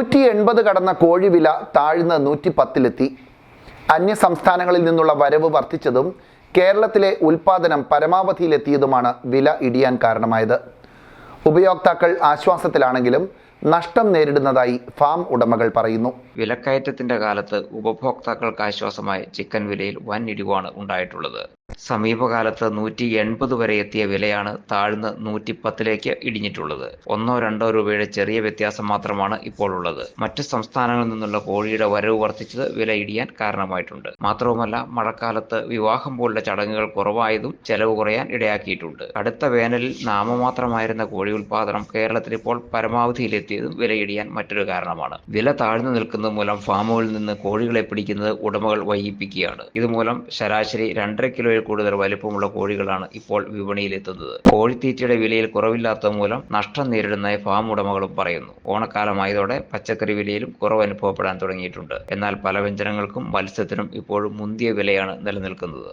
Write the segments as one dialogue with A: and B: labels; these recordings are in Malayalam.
A: നൂറ്റി എൺപത് കടന്ന കോഴിവില താഴ്ന്ന് നൂറ്റി പത്തിലെത്തി അന്യ സംസ്ഥാനങ്ങളിൽ നിന്നുള്ള വരവ് വർദ്ധിച്ചതും കേരളത്തിലെ ഉൽപാദനം പരമാവധിയിലെത്തിയതുമാണ് വില ഇടിയാൻ കാരണമായത്. ഉപയോക്താക്കൾ ആശ്വാസത്തിലാണെങ്കിലും നഷ്ടം നേരിടുന്നതായി ഫാം ഉടമകൾ പറയുന്നു.
B: വിലക്കയറ്റത്തിന്റെ കാലത്ത് ഉപഭോക്താക്കൾക്ക് ആശ്വാസമായി ചിക്കൻ വിലയിൽ വൻ ഇടിവാണ് ഉണ്ടായിട്ടുള്ളത്. സമീപകാലത്ത് നൂറ്റി എൺപത് വരെ എത്തിയ വിലയാണ് താഴ്ന്ന് നൂറ്റി പത്തിലേക്ക് ഇടിഞ്ഞിട്ടുള്ളത്. ഒന്നോ രണ്ടോ രൂപയുടെ ചെറിയ വ്യത്യാസം മാത്രമാണ് ഇപ്പോൾ ഉള്ളത് മറ്റ് സംസ്ഥാനങ്ങളിൽ നിന്നുള്ള കോഴിയുടെ വരവ് വർദ്ധിച്ചത് വില ഇടിയാൻ കാരണമായിട്ടുണ്ട്. മാത്രവുമല്ല മഴക്കാലത്ത് വിവാഹം പോലുള്ള ചടങ്ങുകൾ കുറവായതും ചെലവ് കുറയാൻ ഇടയാക്കിയിട്ടുണ്ട്. അടുത്ത വേനലിൽ നാമമാത്രമായിരുന്ന കോഴി ഉൽപാദനം കേരളത്തിൽ ഇപ്പോൾ പരമാവധിയിലെത്തിയതും വിലയിടിയാൻ മറ്റൊരു കാരണമാണ്. വില താഴ്ന്നു നിൽക്കുന്നത് മൂലം ഫാമുകളിൽ നിന്ന് കോഴികളെ പിടിക്കുന്നത് ഉടമകൾ വൈകിപ്പിക്കുകയാണ്. ഇതുമൂലം ശരാശരി രണ്ടര കിലോയിൽ കൂടുതൽ വലിപ്പമുള്ള കോഴികളാണ് ഇപ്പോൾ വിപണിയിലെത്തുന്നത്. കോഴിത്തീറ്റയുടെ വിലയിൽ കുറവില്ലാത്ത മൂലം നഷ്ടം നേരിടുന്നതായി ഫാം ഉടമകളും പറയുന്നു. ഓണക്കാലമായതോടെ പച്ചക്കറി വിലയിലും കുറവ് അനുഭവപ്പെടാൻ തുടങ്ങിയിട്ടുണ്ട്. എന്നാൽ പല വ്യഞ്ജനങ്ങൾക്കും മത്സ്യത്തിനും ഇപ്പോഴും മുന്തിയ വിലയാണ് നിലനിൽക്കുന്നത്.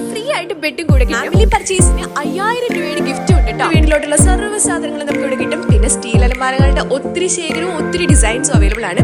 C: ആയിട്ട് ബെഡും കൂടെ ഫാമിലി പർച്ചേസിന് അയ്യായിരം രൂപയുടെ ഗിഫ്റ്റ് ഉണ്ട് കേട്ടോ വീട്ടിലോട്ടുള്ള സർവ സാധനങ്ങളും നമുക്ക് ഇവിടെ കിട്ടും. പിന്നെ സ്റ്റീൽ അലമാരകളുടെ ഒത്തിരി ശേഖരവും ഒത്തിരി ഡിസൈൻസും അവൈലബിൾ ആണ്.